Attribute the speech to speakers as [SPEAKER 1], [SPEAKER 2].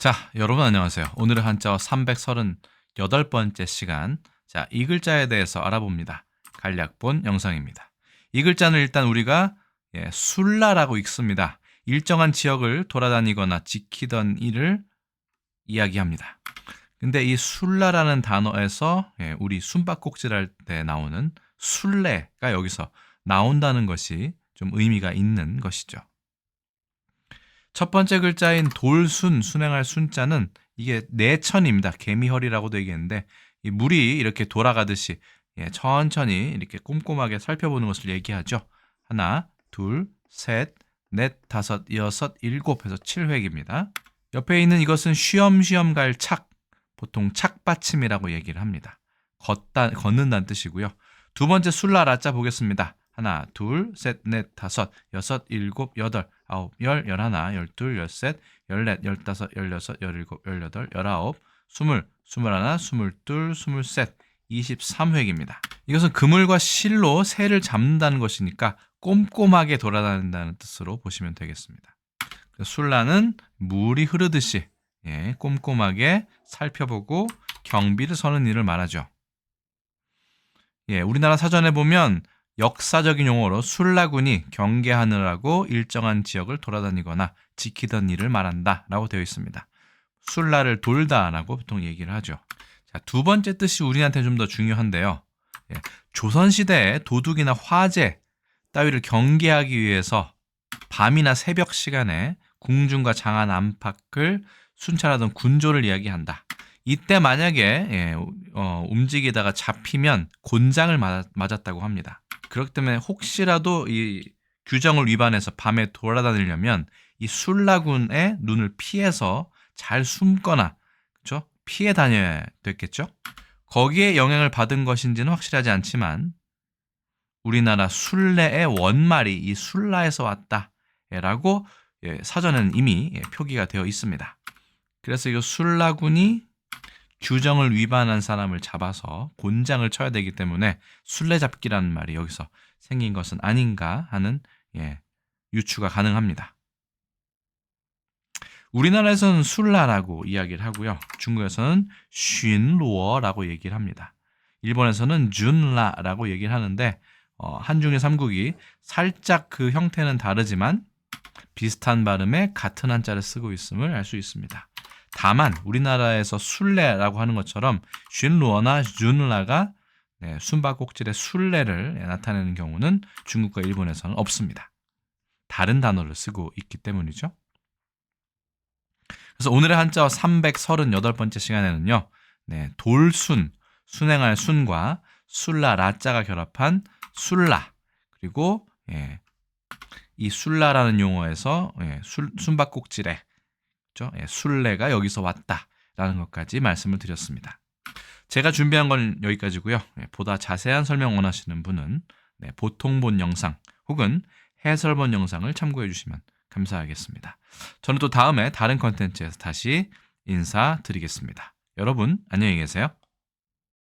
[SPEAKER 1] 자, 여러분 안녕하세요. 오늘은 한자어 338번째 시간. 자, 이 글자에 대해서 알아봅니다. 간략본 영상입니다. 이 글자는 일단 우리가 예, 술라라고 읽습니다. 일정한 지역을 돌아다니거나 지키던 일을 이야기합니다. 근데 이 술라라는 단어에서 예, 우리 숨바꼭질 할 때 나오는 술래가 여기서 나온다는 것이 좀 의미가 있는 것이죠. 첫 번째 글자인 돌순, 순행할 순자는 이게 내천입니다. 개미허리라고도 얘기했는데 이 물이 이렇게 돌아가듯이 예, 천천히 이렇게 꼼꼼하게 살펴보는 것을 얘기하죠. 하나, 둘, 셋, 넷, 다섯, 여섯, 일곱 해서 7획입니다. 옆에 있는 이것은 쉬엄쉬엄 갈 착, 보통 착받침이라고 얘기를 합니다. 걷다, 걷는다는 뜻이고요. 두 번째 술라라자 보겠습니다. 하나, 둘, 셋, 넷, 다섯, 여섯, 일곱, 여덟, 아홉, 열, 열하나, 열둘, 열셋, 열넷, 열다섯, 열여섯, 열일곱, 열여덟, 열아홉, 스물, 스물하나, 스물둘, 스물셋, 23획입니다. 이것은 그물과 실로 새를 잡는다는 것이니까 꼼꼼하게 돌아다닌다는 뜻으로 보시면 되겠습니다. 술라는 물이 흐르듯이 예, 꼼꼼하게 살펴보고 경비를 서는 일을 말하죠. 예, 우리나라 사전에 보면 역사적인 용어로 술라군이 경계하느라고 일정한 지역을 돌아다니거나 지키던 일을 말한다 라고 되어 있습니다. 술라를 돌다 라고 보통 얘기를 하죠. 자, 두 번째 뜻이 우리한테 좀 더 중요한데요. 예, 조선시대에 도둑이나 화재 따위를 경계하기 위해서 밤이나 새벽 시간에 궁중과 장안 안팎을 순찰하던 군조를 이야기한다. 이때 만약에 예, 어, 움직이다가 잡히면 곤장을 맞, 맞았다고 합니다. 그렇기 때문에 혹시라도 이 규정을 위반해서 밤에 돌아다니려면 이 술라군의 눈을 피해서 잘 숨거나 그렇죠? 피해 다녀야 됐겠죠? 거기에 영향을 받은 것인지는 확실하지 않지만 우리나라 순례의 원말이 이 술라에서 왔다라고 예, 사전에는 이미 예, 표기가 되어 있습니다. 그래서 이 술라군이 규정을 위반한 사람을 잡아서 곤장을 쳐야 되기 때문에 술래잡기라는 말이 여기서 생긴 것은 아닌가 하는 예, 유추가 가능합니다. 우리나라에서는 술라라고 이야기를 하고요. 중국에서는 쉰루어라고 얘기를 합니다. 일본에서는 준라라고 얘기를 하는데 어, 한중일 삼국이 살짝 그 형태는 다르지만 비슷한 발음에 같은 한자를 쓰고 있음을 알 수 있습니다. 다만 우리나라에서 술래라고 하는 것처럼 쉰루어나 준라가 네, 숨바꼭질의 술래를 나타내는 경우는 중국과 일본에서는 없습니다. 다른 단어를 쓰고 있기 때문이죠. 그래서 오늘의 한자어 338번째 시간에는요. 네, 돌순, 순행할 순과 술라 라자가 결합한 술라 그리고 예, 이 술라라는 용어에서 예, 술, 숨바꼭질에 그렇죠? 예, 술래가 여기서 왔다라는 것까지 말씀을 드렸습니다. 제가 준비한 건 여기까지고요. 예, 보다 자세한 설명 원하시는 분은 네, 보통본 영상 혹은 해설본 영상을 참고해 주시면 감사하겠습니다. 저는 또 다음에 다른 컨텐츠에서 다시 인사드리겠습니다. 여러분 안녕히 계세요.